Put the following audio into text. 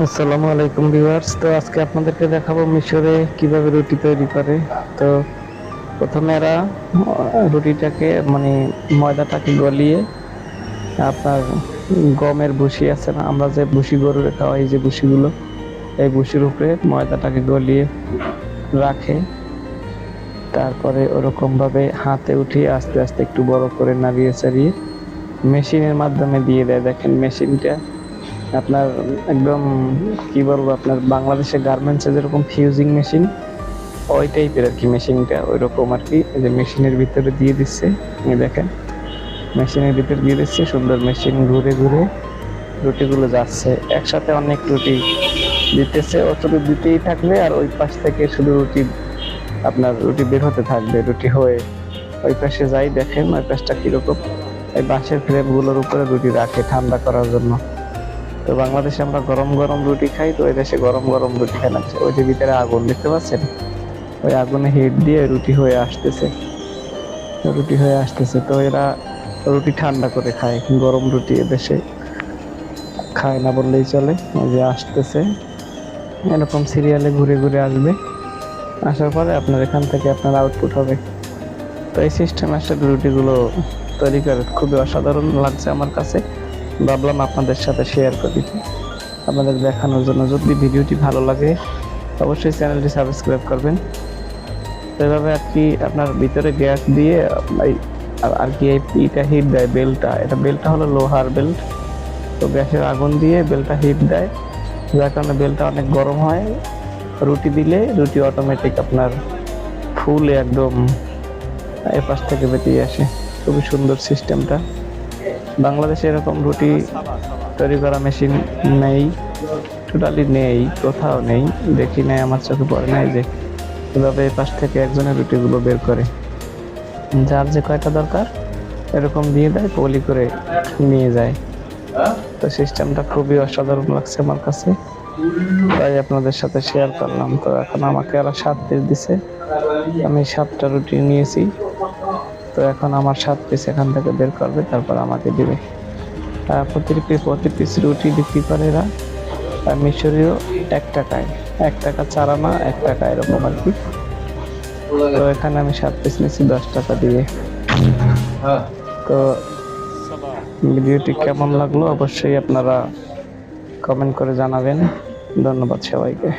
আসসালামু আলাইকুম ভিউয়ার্স। তো আজকে আপনাদেরকে দেখাবো মিশরে কীভাবে রুটি তৈরি করে। তো প্রথমে এরা রুটিটাকে মানে ময়দাটাকে গলিয়ে আপনার গমের ভুসি আছে না, আমরা যে ভুসি গরুরে খাওয়াই যে ভুসিগুলো, এই ভুসির উপরে ময়দাটাকে গলিয়ে রাখে। তারপরে ওরকমভাবে হাতে উঠিয়ে আস্তে আস্তে একটু বড় করে নাড়িয়ে চাড়িয়ে মেশিনের মাধ্যমে দিয়ে দেয়। দেখেন মেশিনটা আপনার একদম, কি বলব, আপনার বাংলাদেশে গার্মেন্টসে যেরকম ফিউজিং মেশিন ওই টাইপের আর কি মেশিনটা ওই রকম আর কি। যে মেশিনের ভিতরে দিয়ে দিচ্ছে, এই দেখেন। মেশিনের ভিতরে দিয়ে দিচ্ছে, সুন্দর মেশিন ঘুরে ঘুরে রুটিগুলো যাচ্ছে। একসাথে অনেক রুটি দিতেছে ও শুধু দিতেই থাকবে, আর ওই পাশ থেকে শুধু রুটি, আপনার রুটি বের হতে থাকবে, রুটি হয়ে ওই পাশে যাই দেখেন, ওই পাশটা কীরকম। এই বাঁশের ফ্রেমগুলোর উপরে রুটি রাখে ঠান্ডা করার জন্য। তো বাংলাদেশে আমরা গরম গরম রুটি খাই, তো ওই দেশে গরম গরম রুটি লাগছে ওই যে ভিতরে আগুন, দেখতে পাচ্ছেন? ওই আগুনে হিট দিয়ে রুটি হয়ে আসতেছে। রুটি হয়ে আসতেছে, তো এরা রুটি ঠান্ডা করে খায়, গরম রুটি এদেশে খায় না বললেই চলে। ওই যে আসতেছে, এরকম সিরিয়ালে ঘুরে ঘুরে আসবে। আসার পরে আপনার এখান থেকে আপনার আউটপুট হবে। তো এই সিস্টেম সাথে রুটিগুলো তৈরি করে, খুবই অসাধারণ লাগছে আমার কাছে। ভাবলাম আপনাদের সাথে শেয়ার করি। আপনাদের দেখানোর জন্য যদি ভিডিওটি ভালো লাগে, অবশ্যই চ্যানেলটি সাবস্ক্রাইব করবেন। এভাবে আর কি আপনার ভিতরে গ্যাস দিয়ে আর- কি এই ইটা হিট দেয় বেলটা এটা বেলটা হলো লোহার বেল্ট তো গ্যাসের আগুন দিয়ে বেলটা হিট দেয়। যার কারণে বেলটা অনেক গরম হয়। রুটি দিলে রুটি অটোমেটিক আপনার ফুলে একদম এপাশ থেকে বেরিয়ে আসে। খুবই সুন্দর সিস্টেমটা বাংলাদেশে এরকম রুটি তৈরি করা মেশিন নেই টোটালি নেই, কোথাও নেই, দেখি নাই, আমার চোখে পড়ে নাই যে এভাবে পাশ থেকে একজনের রুটিগুলো বের করে। যার যে কয়টা দরকার, এরকম দিয়ে দেয়, পলি করে নিয়ে যায়। তো সিস্টেমটা খুবই অসাধারণ লাগছে আমার কাছে। তাই আপনাদের সাথে শেয়ার করলাম। তো এখন আমাকে আরও সাত পিস দিছে। আমি সাতটা রুটি নিয়েছি। তো এখন আমার সাত পিস এখান থেকে বের করবে, তারপর আমাকে দিবে। প্রতি পিস প্রতি পিস রুটি বিক্রি করে এরা। মিশরীয় এক টাকায়, এক টাকা চারানা এক টাকা এরকম আর কি। তো এখানে আমি সাত পিস নিয়েছি, দশ টাকা দিয়ে। তো ভিডিওটি কেমন লাগল অবশ্যই আপনারা কমেন্ট করে জানাবেন। ধন্যবাদ সবাইকে।